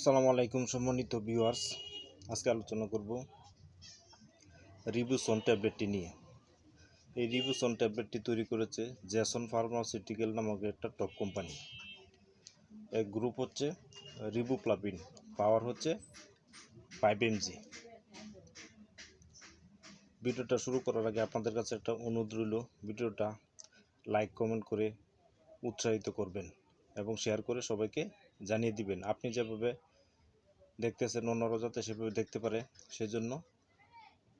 আসসালামু আলাইকুম সম্মানিত ভিউয়ার্স আজকে আলোচনা করব রিবুসন ট্যাবলেটটি নিয়ে। এই রিবুসন ট্যাবলেটটি তৈরি করেছে জ্যাসন ফার্মাসিউটিক্যাল নামক একটা টপ কোম্পানি এর গ্রুপ হচ্ছে রিবুপ্লাবিন পাওয়ার হচ্ছে ফাইভ এমজি ভিডিওটা শুরু করার আগে আপনাদের কাছে একটা অনুরোধ রইল, ভিডিওটা লাইক কমেন্ট করে উৎসাহিত করবেন এবং শেয়ার করে সবাইকে জানিয়ে দিবেন। আপনি যেভাবে দেখতেছেন অন্যরা যাতে সেভাবে দেখতে পারে, সেজন্য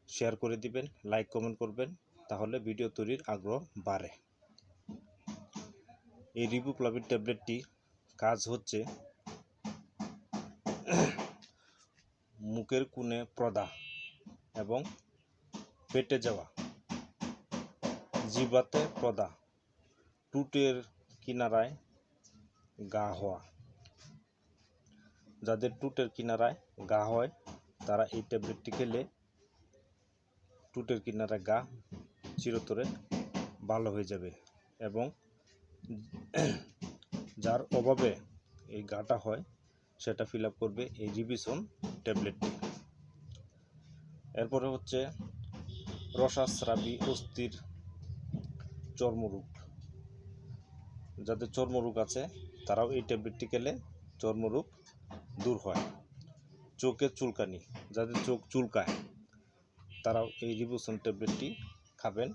শেয়ার করে দিবেন লাইক কমেন্ট করবেন, তাহলে ভিডিও তৈরির আগ্রহ বাড়ে। এই রিবুপ্লাবিন ট্যাবলেটটি কাজ হচ্ছে মুখের কোণে প্রদা এবং পেটে যাওয়া জিবাতে প্রদা টুটের কিনারায় গা হওয়া। যাদের টুটের কিনারায় গা হয়, তারা এই ট্যাবলেটটি খেলে টুটের কিনারায় গা চিরতরে ভালো হয়ে যাবে এবং যার অভাবে এই গাটা হয়, সেটা ফিল করবে এই রিভিশন ট্যাবলেটটি। এরপরে হচ্ছে রসাস্রাবী অস্থির চর্মরোগ। যাদের চর্মরোগ আছে, তারাও এই ট্যাবলেটটি খেলে চর্মরোগ দূর হয়। চোখের চুলকানি, যাদের চোখ চুলকায়, তারাও এই রিবুসন ট্যাবলেটটি খাবেন,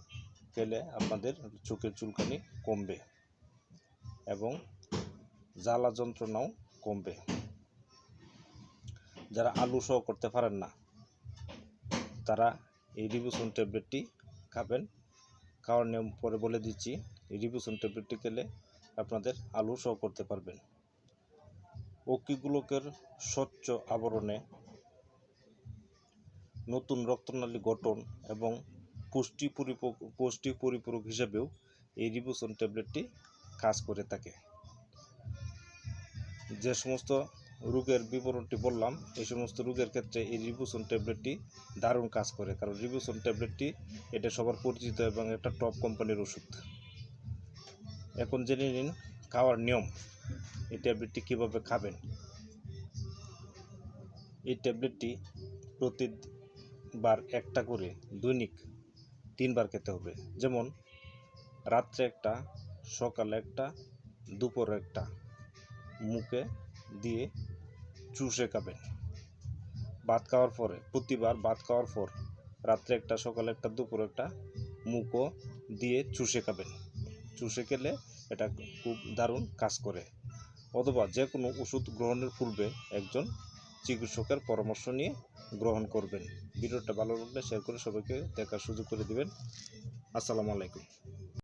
খেলে আপনাদের চোখের চুলকানি কমবে এবং জ্বালা যন্ত্রণাও কমবে। যারা আলু সহ করতে পারেন না, তারা এই রিবুসন ট্যাবলেটটি খাবেন। খাওয়ার নিয়ম পরে বলে দিচ্ছি, এই রিবুসন ট্যাবলেটটি খেলে আপনাদের আলু সহ করতে পারবেন। অকিগুলোকের স্বচ্ছ আবরণে নতুন রক্তনালী গঠন এবং পুষ্টি পরিপূরক পুষ্টি পরিপূরক হিসেবেও এই রিবুসন ট্যাবলেটটি কাজ করে থাকে। যে সমস্ত রোগের বিবরণটি বললাম, এই সমস্ত রোগের ক্ষেত্রে এই রিবুসন ট্যাবলেটটি দারুণ কাজ করে, কারণ রিবুসন ট্যাবলেটটি এটা সবার পরিচিত এবং একটা টপ কোম্পানির ওষুধ। এখন জেনে নিন খাওয়ার নিয়ম। এই ট্যাবলেটটি কীভাবে খাবেন? এই ট্যাবলেটটি প্রতিবার একটা করে দৈনিক তিনবার খেতে হবে। যেমন, রাত্রে একটা, সকালে একটা, দুপুরে একটা। মুখে দিয়ে চুষে খাবেন। ভাত খাওয়ার পরে, প্রতিবার ভাত খাওয়ার পর রাত্রে একটা, সকালে একটা, দুপুরে একটা, মুখও দিয়ে চুষে খাবেন। চুষে খেলে এটা খুব দারুণ কাজ করে। অথবা যে কোনো ওষুধ গ্রহণের পূর্বে একজন চিকিৎসকের পরামর্শ নিয়ে গ্রহণ করবেন। ভিডিওটা ভালো লাগলে শেয়ার করে সবাইকে দেখার সুযোগ করে দেবেন। আসসালামু আলাইকুম।